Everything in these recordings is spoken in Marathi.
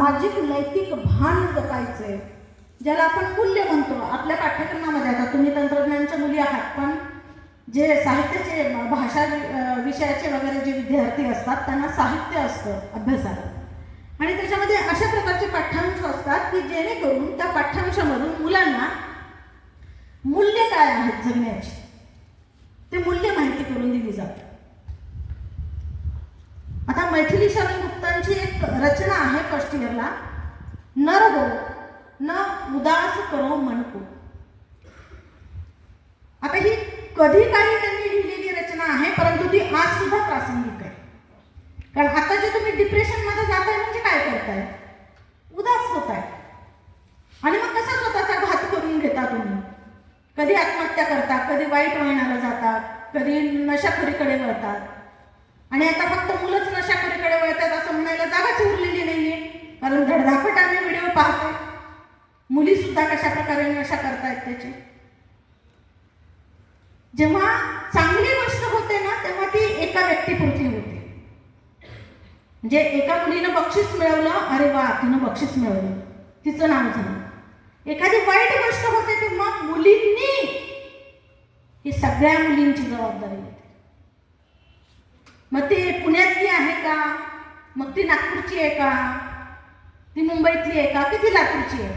सामाजिक नैतिक भान जपायचंय ज्याला आपण मूल्य म्हणतो. आपल्या पाठ्यक्रमामध्ये आता तुम्ही तंत्रज्ञानच्या मुली आहात पण जे साहित्याचे भाषा विषयाचे वगैरे जे विद्यार्थी असतात त्यांना साहित्य असतं अभ्यासाला. आणि त्याच्यामध्ये अशा प्रकारचे पाठ्यांश असतात की जेणेकरून त्या पाठ्यांशामधून मुलांना मूल्य काय आहेत जगण्याची ते मूल्य माहिती करून दिली जाते. आता मैथिली शरण एक रचना आहे फर्स्ट इयरला नर हो न उदास करो मन को आता ही कधी काही त्यांनी लिहिलेली रचना आहे परंतु ती आज सुद्धा प्रासंगिक आहे. कारण आता जे तुम्ही डिप्रेशनमध्ये जाताय म्हणजे काय करताय? उदास होताय. आणि मग कसा स्वतःचा घात करून घेता तुम्ही? कधी आत्महत्या करता कधी वाईट वळणाला जातात कधी नशाखोरीकडे वळतात. आणि आता फक्त मुलंच नशाखोरीकडे वळतात असं म्हणायला जागाच उरलेली नाहीये. कारण धडधाकट आम्ही व्हिडिओ पाहतोय. मुली सुद्धा कशा प्रकारे नशा करतायत त्याची. जेव्हा चांगली गोष्ट होते ना तेव्हा ती एका व्यक्तीपुरती होते. म्हणजे एका मुलीनं बक्षीस मिळवलं अरे वा तिनं बक्षीस मिळवलं. तिचं नाव झालं. एखादी वाईट गोष्ट होते तेव्हा मुलींनी ही सगळ्या मुलींची जबाबदारी होती मग ती पुण्यातली आहे का? मग ती नागपूरची आहे का? ती मुंबईतली आहे का? की ती लातूरची आहे?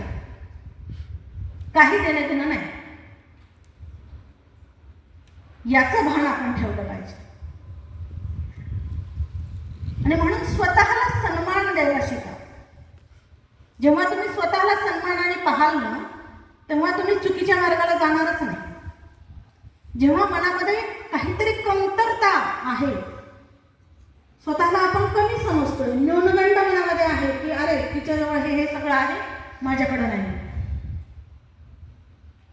का काही देणं देणं नाही. याचं भान आपण ठेवलं पाहिजे. आणि म्हणून स्वतःला सन्मान द्यायला शिका. जेव्हा तुम्ही स्वतःला सन्मानाने पाहाल ना तेव्हा तुम्ही चुकीच्या मार्गाला जाणारच नाही. जेव्हा मनामध्ये काहीतरी कमतरता आहे स्वतःला आपण कमी समजतोय न्यूनगंड मनामध्ये आहे की अरे तिच्याजवळ हे हे सगळं आहे माझ्याकडे नाही.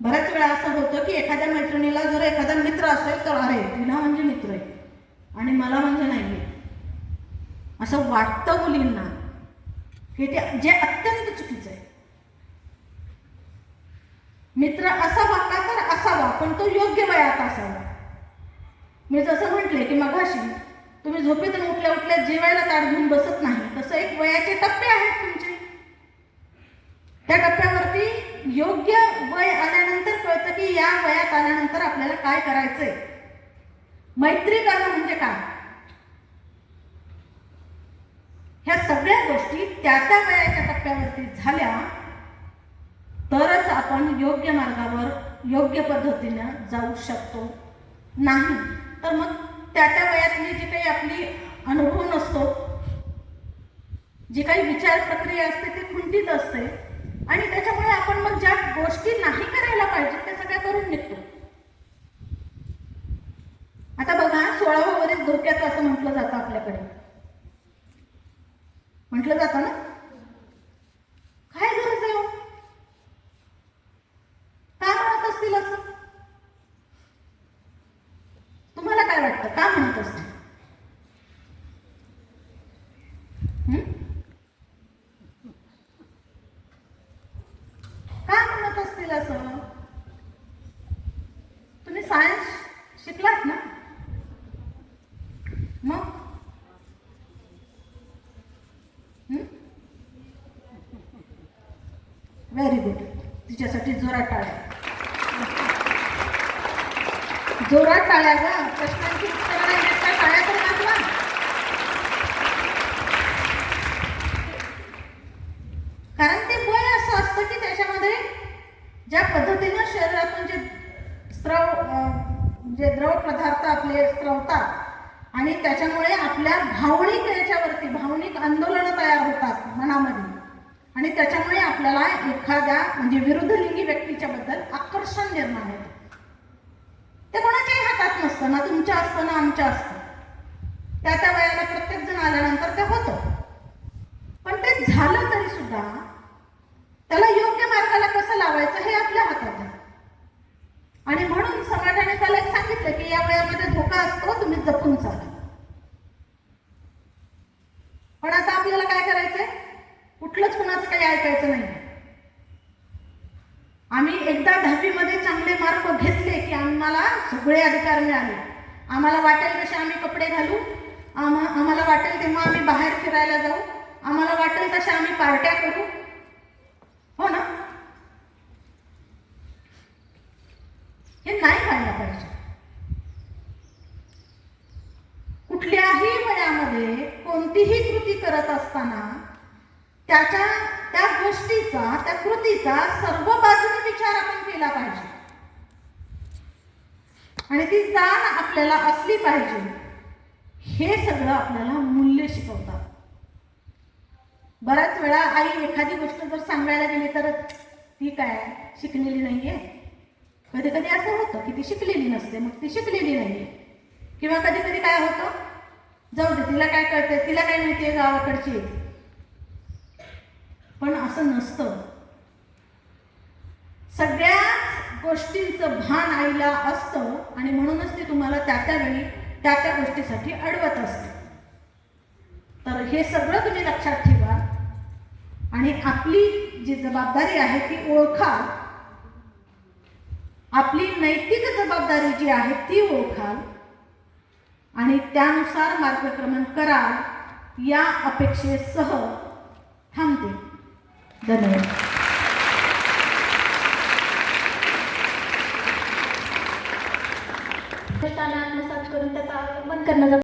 बऱ्याच वेळा असं होतं की एखाद्या मैत्रिणीला जर एखादा मित्र असेल तर अरे तिला म्हणजे मित्र आहे आणि मला म्हणजे नाही आहे. असं वाटतं मुलींना की ते जे अत्यंत चुकीचं आहे. मित्र असावा का तर असावा पण तो योग्य वयात असावा. मी जसं म्हटले की मगाशी तुम्ही झोपेतून उठल्या उठल्या जेवायला ताट घेऊन बसत नाही. तसं एक वयाचे टप्पे आहेत तुमचे. त्या टप्प्यावरती योग्य वय आल्यानंतर कळतं की या वयात आल्यानंतर आपल्याला काय करायचंय. मैत्री करणं म्हणजे काय? ह्या सगळ्या गोष्टी त्या त्या वयाच्या टप्प्यावरती झाल्या तरच आपण योग्य मार्गावर योग्य पद्धतीनं जाऊ शकतो. नाही तर मग त्या त्या वयातली जी काही आपली अनुभव नसतो जी काही विचार प्रक्रिया असते ती खुंटीत असते. आणि त्याच्यामुळे आपण मग ज्या गोष्टी नाही करायला पाहिजे त्या सगळ्या करून निघतो. आता बघा सोळावं वरील धोक्याचं असं म्हटलं जातं आपल्याकडे. म्हटलं जातं ना काय गरज आहे हो? का म्हणत असतील असं तुम्हाला काय सांगत असते. म्हणत असतील म्हणत असतील असं? तुम्ही सायन्स शिकलात ना? मग? व्हेरी गुड तिच्यासाठी जोरात टाळ्या जोरात टाळ्या ग. प्रश्नांची उत्तरं नाही देत का? टाळ्या तर वाजवा कारण ते बळ असं असतं की त्याच्यामध्ये ज्या पद्धतीनं शरीरातून जे स्त्रव जे द्रव पदार्थ आपले स्त्रवतात आणि त्याच्यामुळे आपल्या भावनिक याच्यावरती भावनिक आंदोलनं तयार होतात मनामध्ये. आणि त्याच्यामुळे आपल्याला एखाद्या म्हणजे विरुद्धलिंगी व्यक्तीच्या बद्दल आकर्षण निर्माण होतं. ते कोणाच्याही हातात नसतं ना तुमच्या असतं ना आमच्या असतं. त्या त्या वयाला प्रत्येक जण आल्यानंतर ते होतं. पण ते झालं तरी सुद्धा त्याला योग्य मार्गाला कसं लावायचं हे आपल्या हातात आहे. आणि म्हणून समाजाने त्याला एक सांगितलं की या वयामध्ये धोका असतो तुम्ही जपून चाला. पण आता आपल्याला काय करायचंय? कुठलंच कुणाचं काही ऐकायचं नाही आम्ही एकदा दहावीमध्ये चांगले मार्क घेतले की आम्हाला सगळे अधिकार मिळाले. आम्हाला वाटेल तसे आम्ही कपडे घालू. आम्हा आम्हाला वाटेल तेव्हा आम्ही बाहेर फिरायला जाऊ. आम्हाला वाटेल तशा आम्ही पार्ट्या करू. हो ना? हे नाही व्हायला पाहिजे? कुठल्याही वयामध्ये कोणतीही कृती करत असताना त्याच्या त्या गोष्टीचा त्या कृतीचा सर्व बाजूने विचार आपण केला पाहिजे. आणि ती जाण आपल्याला असली पाहिजे. हे सगळं आपल्याला मूल्य शिकवतात. बऱ्याच वेळा आई एखादी गोष्ट जर सांगायला गेली तर ती काय? शिकलेली नाहीये? कधी कधी असं होतं की ती शिकलेली नसते मग ती शिकलेली नाहीये. किंवा कधी कधी काय होतं? जाऊ दे तिला काय कळतंय? तिला काय माहितीये गावाकडची? आहे पण असं नसतं. सगळ्याच गोष्टींचं भान आईला असतं आणि म्हणूनच ती तुम्हाला त्या त्यावेळी त्या त्या गोष्टीसाठी अडवत असते. तर हे सगळं तुम्ही लक्षात ठेवा. आणि आपली जी जबाबदारी आहे ती ओळखाल आपली नैतिक जबाबदारी जी आहे ती ओळखाल आणि त्यानुसार मार्गक्रमण कराल या अपेक्षेसह थांबते. धन्यवाद. आत्मसात करून त्याचा अवलंबन करण्याचा